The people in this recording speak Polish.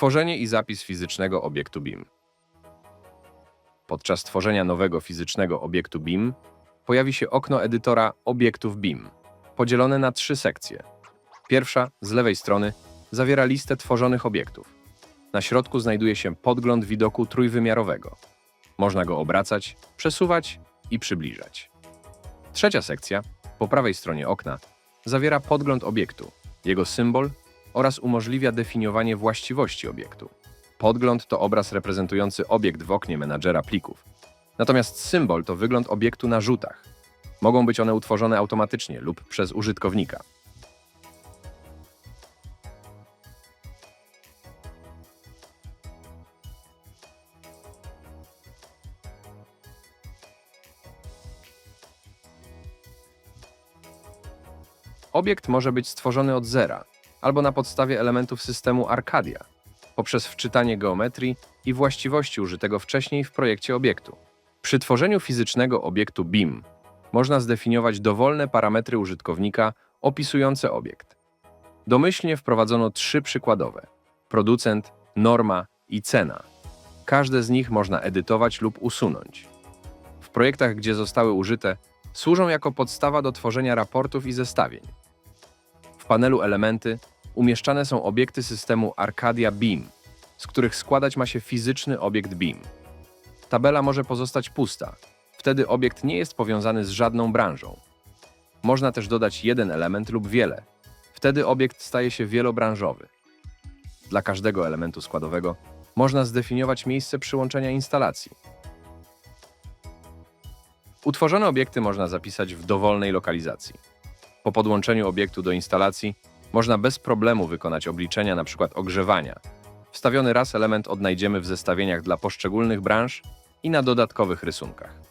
Tworzenie i zapis fizycznego obiektu BIM. Podczas tworzenia nowego fizycznego obiektu BIM pojawi się okno edytora obiektów BIM, podzielone na trzy sekcje. Pierwsza, z lewej strony, zawiera listę tworzonych obiektów. Na środku znajduje się podgląd widoku trójwymiarowego. Można go obracać, przesuwać i przybliżać. Trzecia sekcja, po prawej stronie okna, zawiera podgląd obiektu, jego symbol oraz umożliwia definiowanie właściwości obiektu. Podgląd to obraz reprezentujący obiekt w oknie menadżera plików. Natomiast symbol to wygląd obiektu na rzutach. Mogą być one utworzone automatycznie lub przez użytkownika. Obiekt może być stworzony od zera albo na podstawie elementów systemu Arcadia poprzez wczytanie geometrii i właściwości użytego wcześniej w projekcie obiektu. Przy tworzeniu fizycznego obiektu BIM można zdefiniować dowolne parametry użytkownika opisujące obiekt. Domyślnie wprowadzono trzy przykładowe: producent, norma i cena. Każde z nich można edytować lub usunąć. W projektach, gdzie zostały użyte, służą jako podstawa do tworzenia raportów i zestawień. Panelu Elementy umieszczane są obiekty systemu Arcadia BIM, z których składać ma się fizyczny obiekt BIM. Tabela może pozostać pusta, wtedy obiekt nie jest powiązany z żadną branżą. Można też dodać jeden element lub wiele, wtedy obiekt staje się wielobranżowy. Dla każdego elementu składowego można zdefiniować miejsce przyłączenia instalacji. Utworzone obiekty można zapisać w dowolnej lokalizacji. Po podłączeniu obiektu do instalacji można bez problemu wykonać obliczenia np. ogrzewania. Wstawiony raz element odnajdziemy w zestawieniach dla poszczególnych branż i na dodatkowych rysunkach.